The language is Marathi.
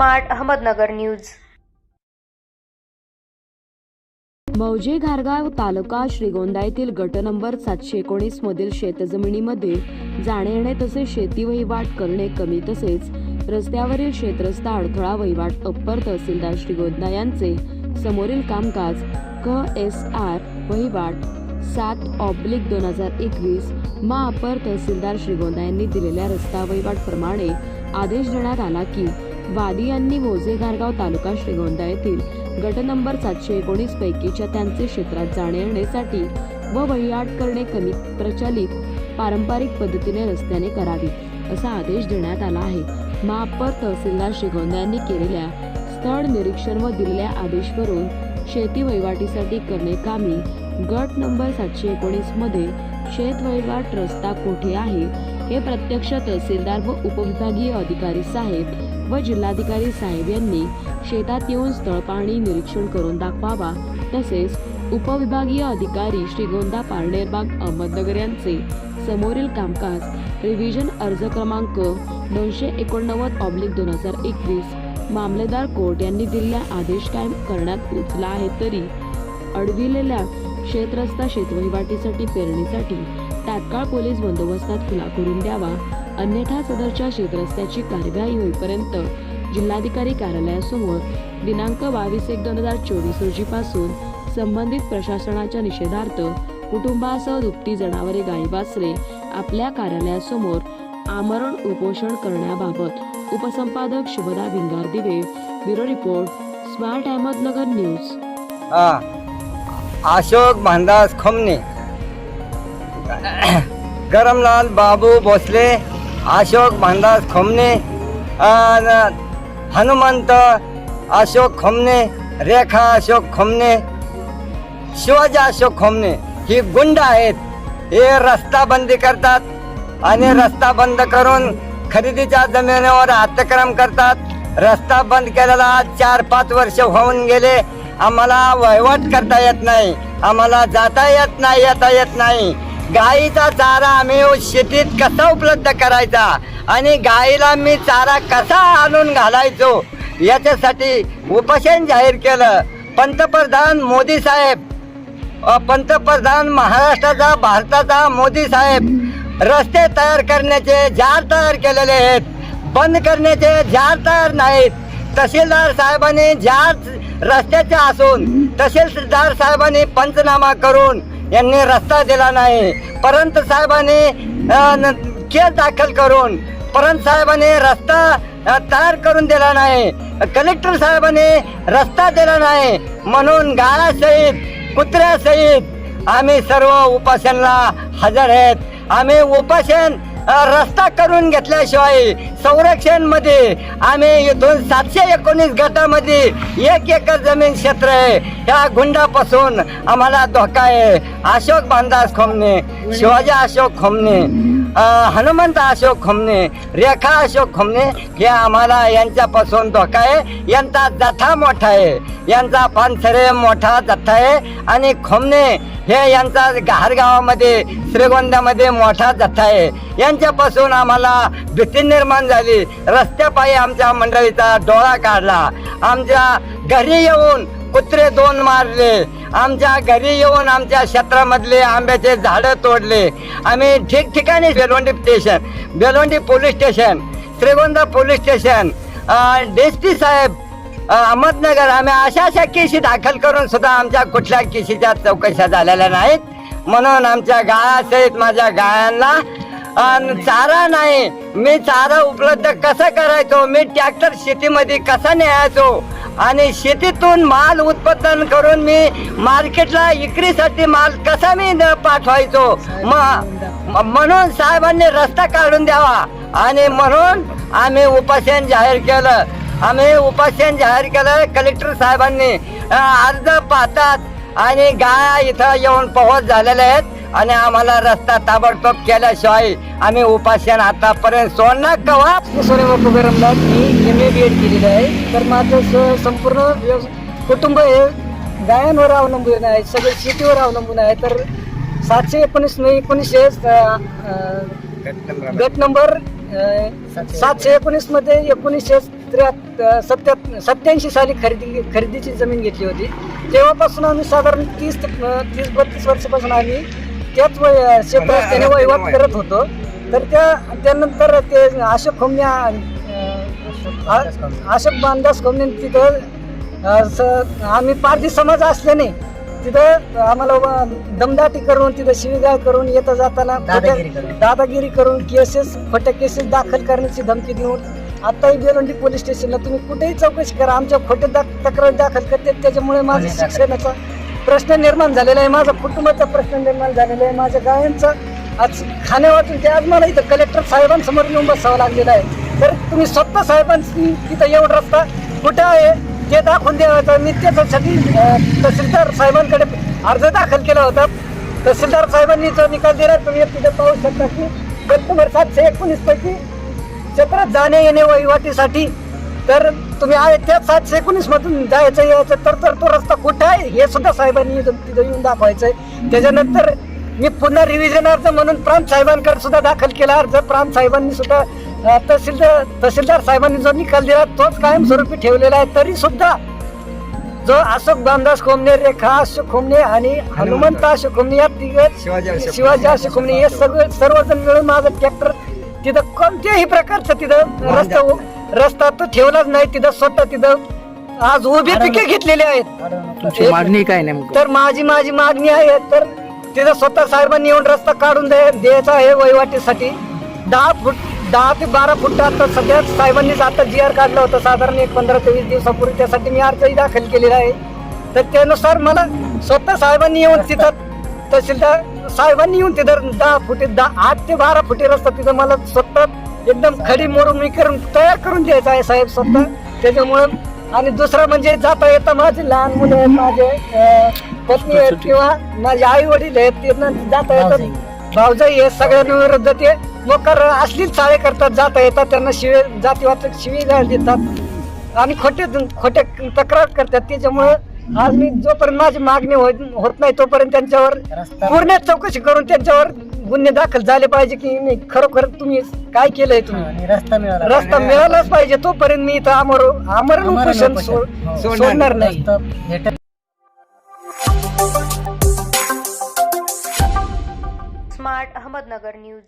Smart Ahmednagar news. मौजे घारगाव तालुका श्रीगोंदा येथील गट नंबर सातशे एकोणीस मधील शेतजमिनीमध्ये जाणे येणे तसेच शेती वहिवाट करणे कमी तसेच रस्त्यावरील शेतरस्ता अडथळा वहिवाट अप्पर तहसीलदार श्रीगोंदा यांचे समोरील कामकाज क एस आर वहिवाट सात ऑब्लिक दोन हजार एकवीस मा अपर तहसीलदार श्रीगोंदा यांनी दिलेल्या रस्ता वहिवाट प्रमाणे आदेश देण्यात आला की वादी यांनी मोजे घारगाव तालुका श्रीगोंदा येथील गट नंबर सातशे एकोणीस पैकीच्या त्यांचे क्षेत्रात जाणे येण्यासाठी व वहिवाट करणे कमी प्रचलित पारंपरिक पद्धतीने रस्त्याने करावी असा आदेश देण्यात आला आहे. महापौर तहसीलदार श्रीगोंदा यांनी केलेल्या स्थळ निरीक्षण व दिलेल्या आदेशवरून शेती वहिवाटीसाठी करणे कामी गट नंबर सातशे एकोणीसमध्ये शेत वहिवाट रस्ता कोठे आहे हे प्रत्यक्ष तहसीलदार व उपविभागीय अधिकारी साहेब व जिल्हाधिकारी साहेब यांनी शेतात येऊन स्थळ पाहणी निरीक्षण करून दाखवावा. तसेच उपविभागीय अधिकारी श्रीगोंदा पारनेरबाग अहमदनगर यांचे समोरील कामकाज रिव्हिजन अर्ज क्रमांक दोनशे एकोणनव्वद ऑब्लिक दोन हजार एकवीस मामलेदार कोर्ट यांनी दिलेला आदेश कायम करण्यात उचला आहे तरी अडविलेल्या शेतरस्ता शेतवहिवाटीसाठी पेरणीसाठी तात्काळ पोलीस बंदोबस्तात खुला करून द्यावा. अन्यथा सदरच्या शेतरस्त्याची कारवाई होईपर्यंत जिल्हाधिकारी कार्यालयासमोर दिनांक बावीस एक दोन हजार चोवीस रोजीपासून संबंधित प्रशासनाच्या निषेधार्थ कुटुंबासह दुभती जनावरे गाई वासरे आपल्या कार्यालयासमोर आमरण उपोषण करण्याबाबत उपसंपादक Shubhada Bhingardive bureau report smart Ahmednagar news. Ashok Bhandas Khamne. Garamlal Babu Bhosale Ashok Bhandas Khomne Hanumant Ashok Khomne Rekha Ashok Khomne Shivaji Ashok Khomne ही गुंड आहेत. हे रस्ता बंदी करतात आणि रस्ता बंद करून खरेदीच्या जमिनीवर अतिक्रम करतात. रस्ता बंद केलेला आज चार पाच वर्ष होऊन गेले. आम्हाला वहिवट करता येत नाही. आम्हाला जाता येत नाही येता येत नाही. गाईचा चारा आम्ही हो शेतीत कसा उपलब्ध करायचा? आणि गाईला मी चारा कसा आणून घालायचो? याच्यासाठी उपोषण जाहीर केलं. पंतप्रधान मोदी साहेब पंतप्रधान महाराष्ट्राचा भारताचा मोदी साहेब रस्ते तयार करण्याचे जार तयार केलेले आहेत. बंद करण्याचे जार तयार नाहीत. तहसीलदार साहेबांनी जार रस्त्याचे असून तहसीलदार साहेबांनी पंचनामा करून यांनी रस्ता दिला नाही. परंतु साहेबांनी न- केस दाखल करून परंत साहेबांनी रस्ता तयार करून दिला नाही. कलेक्टर साहेबांनी रस्ता दिला नाही. म्हणून गाळासहित कुत्र्यासहित आम्ही सर्व उपासनला हजर आहेत. आम्ही उपासन रस्ता करून घेतल्याशिवाय संरक्षणमध्ये आम्ही इथून सातशे एकोणीस गटामध्ये एक एकर जमीन क्षेत्र आहे. ह्या गुंडापासून आम्हाला धोका आहे. अशोक बांदास खोमने शिवाजी अशोक खोमने हनुमंत अशोक खोमने रेखा अशोक खोमने हे आम्हाला यांच्यापासून धोका आहे. यांचा जथा मोठा आहे. यांचा पानसरे मोठा जथा आहे. आणि खोमने हे यांचा घार गावामध्ये श्रीगोंद्यामध्ये मोठा जथा आहे. यांच्यापासून आम्हाला भीती निर्माण झाली. रस्त्यापायी आमच्या मंडळीचा डोळा काढला. आमच्या घरी येऊन कुत्रे दोन मारले. आमच्या घरी येऊन आमच्या क्षेत्रामधले आंब्याचे झाडं तोडले. आम्ही ठिकठिकाणी Belwandi station Belwandi police station Shrigonda police station D P साहेब अहमदनगर आम्ही अशा अशा केसी दाखल करून सुद्धा आमच्या कुठल्या केसीच्या चौकशा झालेल्या नाहीत. म्हणून आमच्या गायासहित माझ्या गायांना चारा नाही. मी चारा उपलब्ध कसा करायचो? मी ट्रॅक्टर शेतीमध्ये कसा न्यायचो? आणि शेतीतून माल उत्पादन करून मी मार्केटला विक्रीसाठी माल कसा मी न पाठवायचो? म्हणून साहेबांनी रस्ता काढून द्यावा. आणि म्हणून आम्ही उपासन जाहीर केलं. आम्ही उपासन जाहीर केलं. कलेक्टर साहेबांनी अर्ज पाहतात आणि गाया इथं येऊन पोहोच झालेल्या आहेत. आणि आम्हाला रस्ता ताबडतोब केल्याशिवाय आम्ही उपासन आतापर्यंत सोडणार कवा? सोने बापू मी एम ए बी एड केलेलं आहे. तर माझं स- संपूर्ण व्यव कुटुंब हे गायांवर अवलंबून आहे सगळे शेतीवर अवलंबून आहे. तर सातशे एकोणीस मे एकोणीसशे अ, गट नंबर अं, सातशे एकोणीसमध्ये एकोणीसशे त्र्याहत्तर सत्याहत्तर सत्याऐंशी साली खरेदी खरेदीची जमीन घेतली होती. तेव्हापासून आम्ही साधारण तीस ते अं, तीस बत्तीस वर्षापासून आम्ही त्याच वय- क्षेत्रात त्याने वहिवाट करत होतो तर त्या त्यानंतर ते अशोक अं, अशोक बांधास खोमणे तिथं आम्ही पारधी समाज असल्याने तिथं आम्हाला दमदाटी करून तिथं शिवीगाळ करून येता जाताना दादागिरी करून. केसेस खोट्या केसेस दाखल करण्याची धमकी देऊन आताही बेलंडी पोलीस स्टेशनला तुम्ही कुठेही चौकशी करा आमच्या खोटे दा तक्रार दाखल करते त्याच्यामुळे दाखल. शिक्षणाचा प्रश्न निर्माण झालेला आहे. माझा कुटुंबाचा प्रश्न निर्माण झालेला आहे. माझ्या गायांचा आज खाण्यावाटून ते आज मला इथं कलेक्टर साहेबांसमोर येऊन बसावं लागलेलं आहे. तर तुम्ही स्वतः साहेबांनी तिथं येऊन रस्ता कुठं आहे ते दाखवून द्यायचं. मी त्याच्यासाठी तहसीलदार साहेबांकडे अर्ज दाखल केला होता. तहसीलदार साहेबांनी जो निकाल दिला. तुम्ही तिथे पाहू शकता की गट नंबर सातशे एकोणीसपैकी क्षेत्रात जाणे येणे वहिवाटीसाठी तर तुम्ही आहे त्या सातशे एकोणीस मधून जायचं यायचं. तर तर तो रस्ता कुठं आहे? हे सुद्धा साहेबांनी इथं तिथं येऊन दाखवायचंय. त्याच्यानंतर मी पुन्हा रिव्हिजन अर्ज म्हणून प्रांत साहेबांकडे सुद्धा दाखल केला. अर्ज प्रांत साहेबांनी सुद्धा तहसीलदार तहसीलदार साहेबांनी जो निकाल दिला तोच कायमस्वरूपी ठेवलेला आहे. तरी सुद्धा जो अशोक बांधास खोमणे रेखा अशोक खोमणे आणि हनुमंत अशोक खोमणे या तिघ शिवाजी अशोक खोमणे. हे सगळे सर्वजण मिळून माझं ट्रॅक्टर तिथं कोणत्याही प्रकारचं तिथं रस्ता रस्ता तर ठेवलाच नाही तिथं स्वतः तिथं आज उभी पिके घेतलेली आहेत. तुमची मागणी काय नेमकं? तर माझी माझी मागणी आहे तर तिथं स्वतः साहेबांनी येऊन रस्ता काढून द्या द्यायचा आहे वहिवाटीसाठी. दहा फूट दहा ते बारा फूट आता सध्या साहेबांनीच आता जी आर काढला होता. साधारण एक पंधरा ते वीस दिवसापूर्वी त्यासाठी मी अर्जही दाखल केलेला आहे तर त्यानुसार मला स्वतः साहेबांनी येऊन तिथं तहसीलदार साहेबांनी येऊन तिथं दहा फुटे दहा आठ ते बारा फुटे रस्ता तिथं मला स्वतः एकदम खडी मोडून मी करून तयार करून द्यायचा आहे साहेब स्वतः त्याच्यामुळं आणि दुसरं म्हणजे जाता येता माझे लहान मुलं आहेत माझे अं, पत्नी आहेत किंवा माझे आई वडील आहेत त्यांना जाता येतात भाऊजाई हे सगळ्यांना विरुद्ध ते मोकार अश्लील चाळे करतात जाता येतात त्यांना शिवे जातीवाचक शिवी देतात आणि खोटे खोटे तक्रार करतात. त्याच्यामुळं आज मी जोपर्यंत माझी मागणी होत होत नाही तोपर्यंत त्यांच्यावर पूर्ण चौकशी करून त्यांच्यावर गुन्हे दाखल झाले पाहिजे की नाही. खरोखर तुम्ही काय केलंय तुम्ही? आणि रस्ता मिळाला रस्ता मिळालाच पाहिजे. तोपर्यंत मी इथं अमर आमरण आमरण उपोषण. सो- हो. सोडणार नाही. Smart Ahmednagar news.